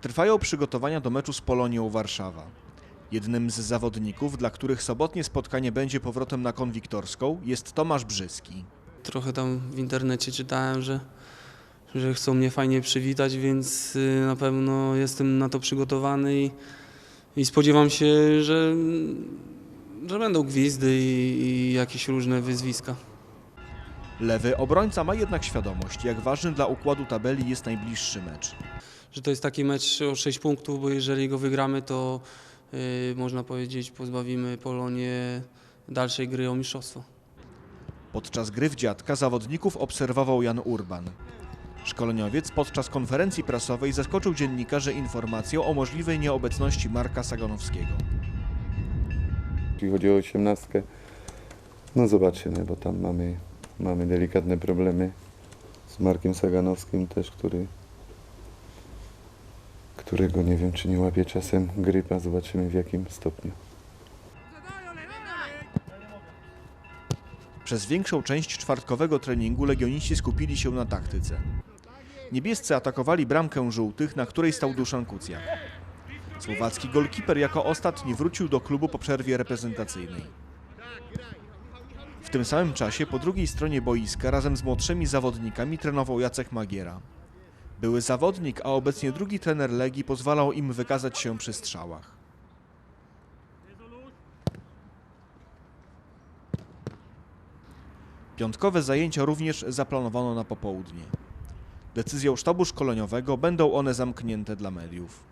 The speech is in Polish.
Trwają przygotowania do meczu z Polonią Warszawa. Jednym z zawodników, dla których sobotnie spotkanie będzie powrotem na konwiktorską, jest Tomasz Brzyski. Trochę tam w internecie czytałem, że, że chcą mnie fajnie przywitać, więc y, na pewno jestem na to przygotowany i, i spodziewam się, że, że będą gwizdy i, i jakieś różne wyzwiska. Lewy obrońca ma jednak świadomość, jak ważny dla układu tabeli jest najbliższy mecz. Że to jest taki mecz o 6 punktów, bo jeżeli go wygramy, to y, można powiedzieć pozbawimy Polonię dalszej gry o mistrzostwo. Podczas gry w dziadka zawodników obserwował Jan Urban. Szkoleniowiec podczas konferencji prasowej zaskoczył dziennikarzy informacją o możliwej nieobecności Marka Saganowskiego. Jeśli chodzi o osiemnastkę, no zobaczymy, bo tam mamy, mamy delikatne problemy z Markiem Saganowskim też, który którego nie wiem, czy nie łapie czasem grypa. Zobaczymy w jakim stopniu. Przez większą część czwartkowego treningu legioniści skupili się na taktyce. Niebiescy atakowali bramkę żółtych, na której stał Duszan Kucjak. Słowacki golkiper jako ostatni wrócił do klubu po przerwie reprezentacyjnej. W tym samym czasie po drugiej stronie boiska razem z młodszymi zawodnikami trenował Jacek Magiera. Były zawodnik, a obecnie drugi trener Legii pozwalał im wykazać się przy strzałach. Piątkowe zajęcia również zaplanowano na popołudnie. Decyzją sztabu szkoleniowego będą one zamknięte dla mediów.